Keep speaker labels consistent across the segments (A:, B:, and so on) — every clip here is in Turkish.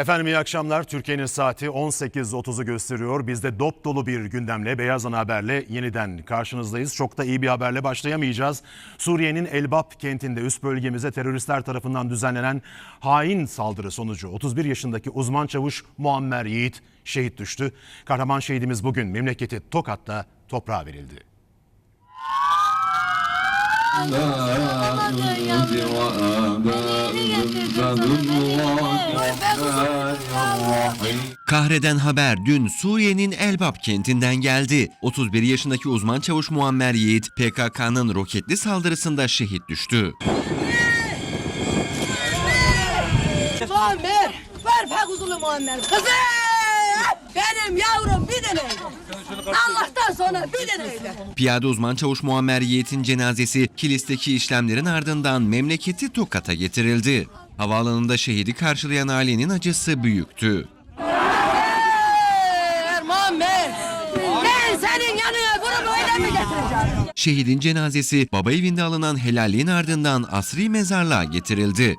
A: Efendim iyi akşamlar. Türkiye'nin saati 18.30'u gösteriyor. Biz de dop dolu bir gündemle Beyaz Ana Haber'le yeniden karşınızdayız. Çok da iyi bir haberle başlayamayacağız. Suriye'nin Elbap kentinde üst bölgemize teröristler tarafından düzenlenen hain saldırı sonucu 31 yaşındaki uzman çavuş Muammer Yiğit şehit düştü. Kahraman şehidimiz bugün memleketi Tokat'ta toprağa verildi.
B: Kahreden haber dün Suriye'nin Elbap kentinden geldi. 31 yaşındaki uzman çavuş Muammer Yiğit PKK'nın roketli saldırısında şehit düştü.
C: Muammer, ver pek uzun Muammer. Kızım, benim yavrum sonra bir tane.
B: Piyade uzman çavuş Muammer Yiğit'in cenazesi Kilis'teki işlemlerin ardından memleketi Tokat'a getirildi. Havaalanında şehidi karşılayan ailenin acısı büyüktü.
C: Ver Muammer. Ben senin yanına bunu böyle mi getireceğim?
B: Şehidin cenazesi baba evinde alınan helalliğin ardından asri mezarlığa getirildi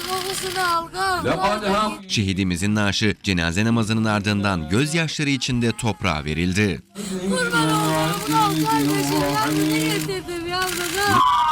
D: al kokusunu al
B: Şehidimizin naaşı cenaze namazının ardından gözyaşları içinde toprağa verildi.
D: Kurban oğlum al kardeşim ben niye dedim yavrum.